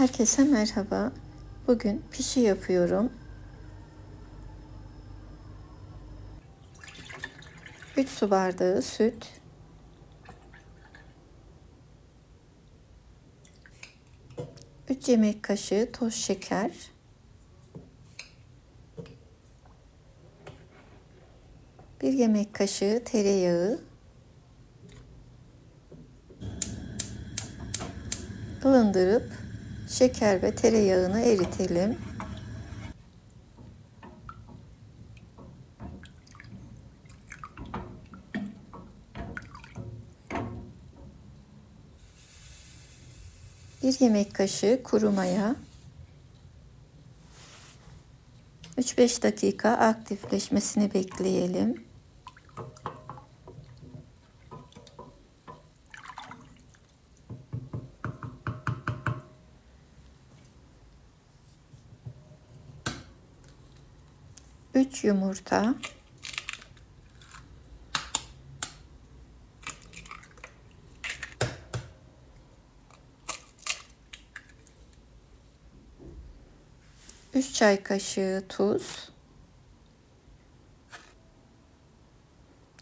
Herkese merhaba. Bugün pişi yapıyorum. 3 su bardağı süt. Üç yemek kaşığı toz şeker. Bir yemek kaşığı tereyağı. ılındırıp şeker ve tereyağını eritelim. Bir yemek kaşığı kuru maya. 3-5 dakika aktifleşmesini bekleyelim. Üç yumurta. Üç çay kaşığı tuz.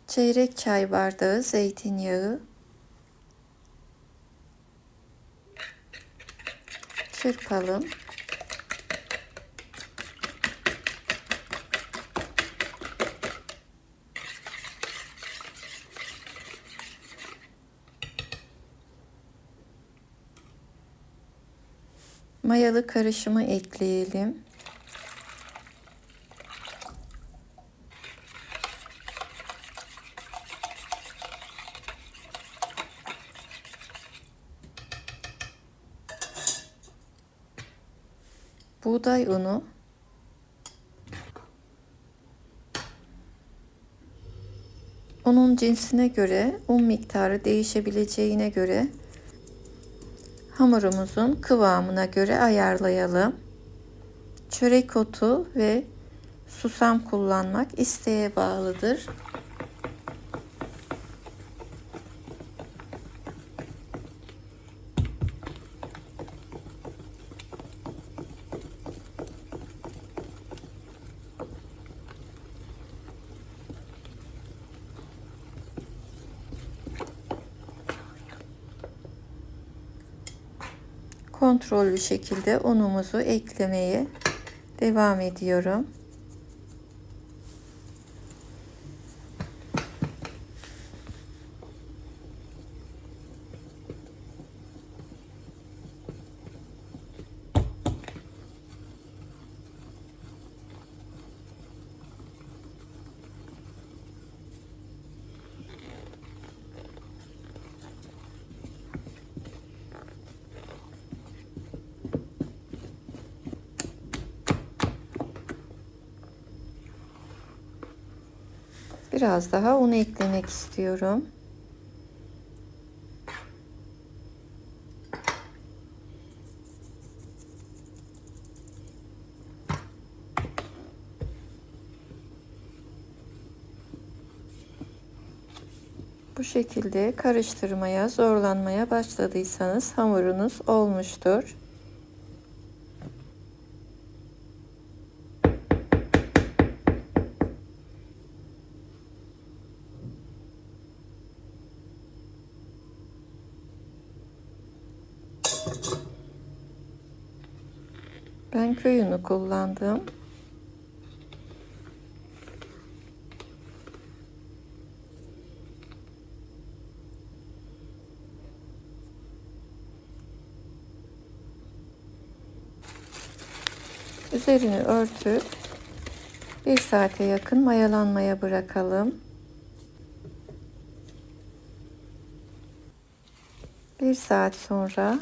Çeyrek çay bardağı zeytinyağı. Çırpalım. Mayalı karışımı ekleyelim. Buğday unu Unun cinsine göre, un miktarı değişebileceğine göre hamurumuzun kıvamına göre ayarlayalım. Çörek otu ve susam kullanmak isteğe bağlıdır. Kontrollü şekilde unumuzu eklemeye devam ediyorum. Biraz daha un eklemek istiyorum. Bu şekilde karıştırmaya, zorlanmaya başladıysanız hamurunuz olmuştur. Ben köy unu kullandım. Üzerini örtüp bir saate yakın mayalanmaya bırakalım. Bir saat sonra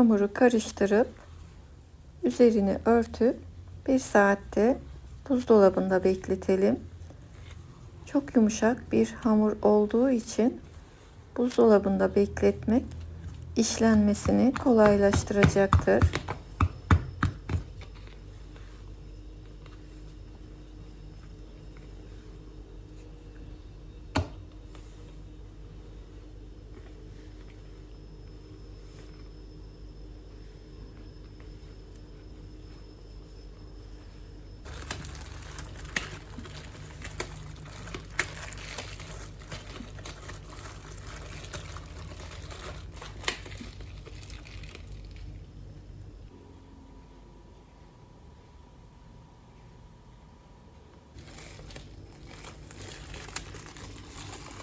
hamuru karıştırıp üzerini örtüp bir saatte buzdolabında bekletelim. Çok yumuşak bir hamur olduğu için buzdolabında bekletmek işlenmesini kolaylaştıracaktır.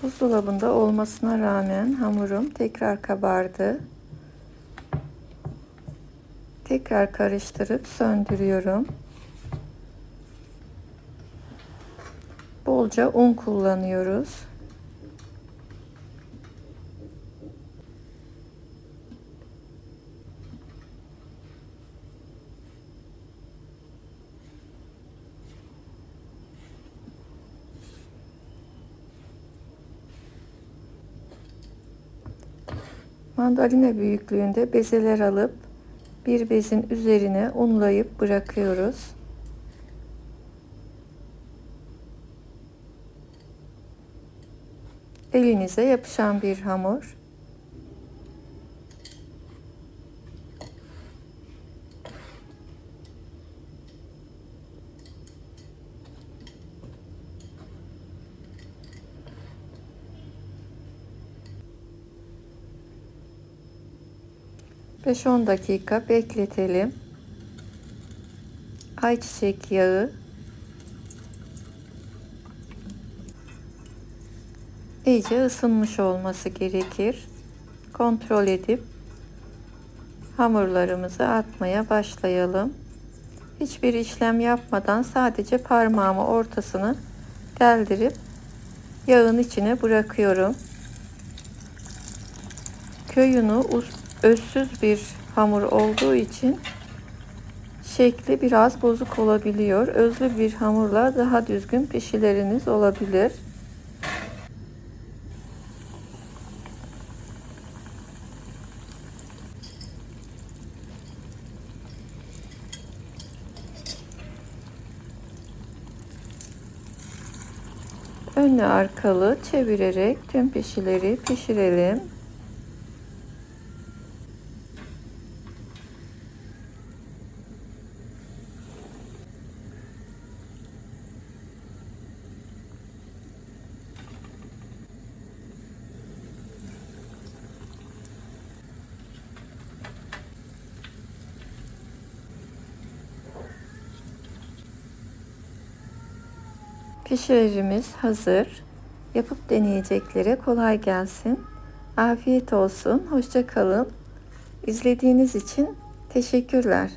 Buzdolabında olmasına rağmen hamurum tekrar kabardı. Tekrar karıştırıp söndürüyorum. Bolca un kullanıyoruz. Mandalina büyüklüğünde bezeler alıp bir bezin üzerine unlayıp bırakıyoruz. Elinize yapışan bir hamur. Beş on dakika bekletelim. Ayçiçek yağı iyice ısınmış olması gerekir. Kontrol edip hamurlarımızı atmaya başlayalım. Hiçbir işlem yapmadan sadece parmağımı ortasını deldirip yağın içine bırakıyorum. Köyünü özsüz bir hamur olduğu için şekli biraz bozuk olabiliyor. Özlü bir hamurla daha düzgün pişileriniz olabilir. Önlü arkalı çevirerek tüm pişileri pişirelim. Pişiricimiz hazır. Yapıp deneyeceklere kolay gelsin. Afiyet olsun. Hoşça kalın. İzlediğiniz için teşekkürler.